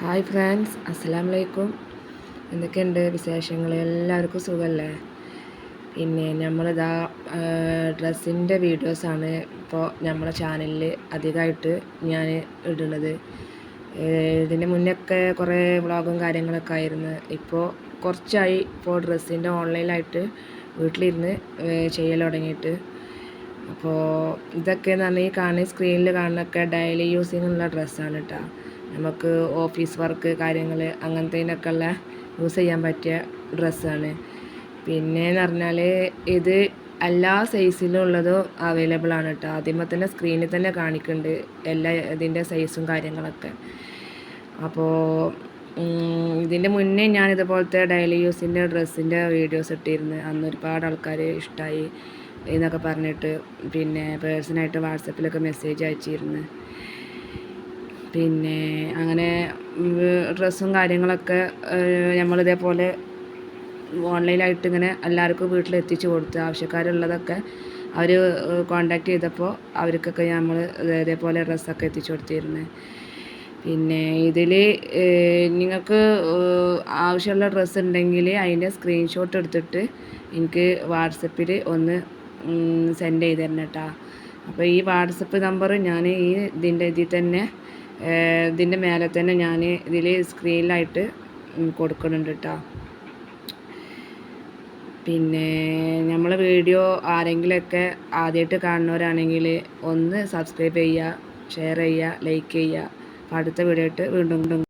Hi friends അസ്സലാം വലൈക്കും എന്തൊക്കെയുണ്ട് വിശേഷങ്ങൾ എല്ലാവർക്കും സുഖമല്ലേ പിന്നെ നമ്മളിതാ ഡ്രസ്സിന്റെ വീഡിയോസാണ് ഇപ്പോൾ നമ്മളെ ചാനലിൽ അധികമായിട്ട് ഞാൻ ഇടുന്നത് ഇതിന്റെ മുന്നൊക്കെ കുറേ വ്ളോഗും കാര്യങ്ങളൊക്കെ ആയിരുന്നു. ഇപ്പോൾ കുറച്ചായി ഇപ്പോൾ ഡ്രസ്സിന്റെ ഓൺലൈനായിട്ട് വീട്ടിലിരുന്ന് ചെയ്യൽ തുടങ്ങിയിട്ട്. അപ്പോൾ ഇതൊക്കെ എന്ന് പറഞ്ഞാൽ ഈ കാണുന്ന സ്ക്രീനിൽ കാണുന്നൊക്കെ ഡെയിലി യൂസിങ്ങുള്ള ഡ്രസ്സാണ് കേട്ടോ നമുക്ക് ഓഫീസ് വർക്ക് കാര്യങ്ങൾ അങ്ങനത്തേനൊക്കെ ഉള്ള യൂസ് ചെയ്യാൻ പറ്റിയ ഡ്രസ്സാണ് പിന്നെയെന്ന് പറഞ്ഞാൽ ഇത് എല്ലാ സൈസിലും ഉള്ളതും അവൈലബിൾ ആണ് കേട്ടോ ആദ്യമേ തന്നെ സ്ക്രീനിൽ തന്നെ കാണിക്കുന്നുണ്ട് എല്ലാ ഇതിന്റെ സൈസും കാര്യങ്ങളൊക്കെ. അപ്പോൾ ഇതിന്റെ മുന്നേ ഞാൻ ഇതുപോലത്തെ ഡെയിലി യൂസിന്റെ ഡ്രസ്സിന്റെ വീഡിയോസ് ഇട്ടിരുന്നു. അന്ന് ഒരുപാട് ആൾക്കാർ ഇഷ്ടമായി എന്നൊക്കെ പറഞ്ഞിട്ട് പിന്നെ പേഴ്സണായിട്ട് വാട്സപ്പിലൊക്കെ മെസ്സേജ് അയച്ചിരുന്നു. പിന്നെ അങ്ങനെ ഡ്രസ്സും കാര്യങ്ങളൊക്കെ നമ്മൾ ഇതേപോലെ ഓൺലൈനായിട്ട് ഇങ്ങനെ എല്ലാവർക്കും വീട്ടിൽ എത്തിച്ചു കൊടുത്ത് ആവശ്യക്കാരുള്ളതൊക്കെ അവർ കോണ്ടാക്ട് ചെയ്തപ്പോൾ അവർക്കൊക്കെ നമ്മൾ ഇതേപോലെ ഡ്രസ്സൊക്കെ എത്തിച്ചു കൊടുത്തിരുന്നത് പിന്നെ ഇതിൽ നിങ്ങൾക്ക് ആവശ്യമുള്ള ഡ്രസ്സ് ഉണ്ടെങ്കിൽ അതിന്റെ സ്ക്രീൻഷോട്ട് എടുത്തിട്ട് എനിക്ക് വാട്സപ്പിൽ ഒന്ന് സെൻഡ് ചെയ്ത് തരണം കേട്ടോ അപ്പോൾ ഈ വാട്സപ്പ് നമ്പർ ഞാൻ ഈ ഇതിന്റെ ഇതിൽ തന്നെ ഇതിന്റെ മേലെ തന്നെ ഞാൻ ഇതിൽ സ്ക്രീനിലായിട്ട് കൊടുക്കുന്നുണ്ട് കേട്ടോ പിന്നെ നമ്മൾ വീഡിയോ ആരെങ്കിലുമൊക്കെ ആദ്യമായിട്ട് കാണുന്നവരാണെങ്കിൽ ഒന്ന് സബ്സ്ക്രൈബ് ചെയ്യുക ഷെയർ ചെയ്യുക ലൈക്ക് ചെയ്യുക അടുത്ത വീഡിയോ ആയിട്ട് വീണ്ടും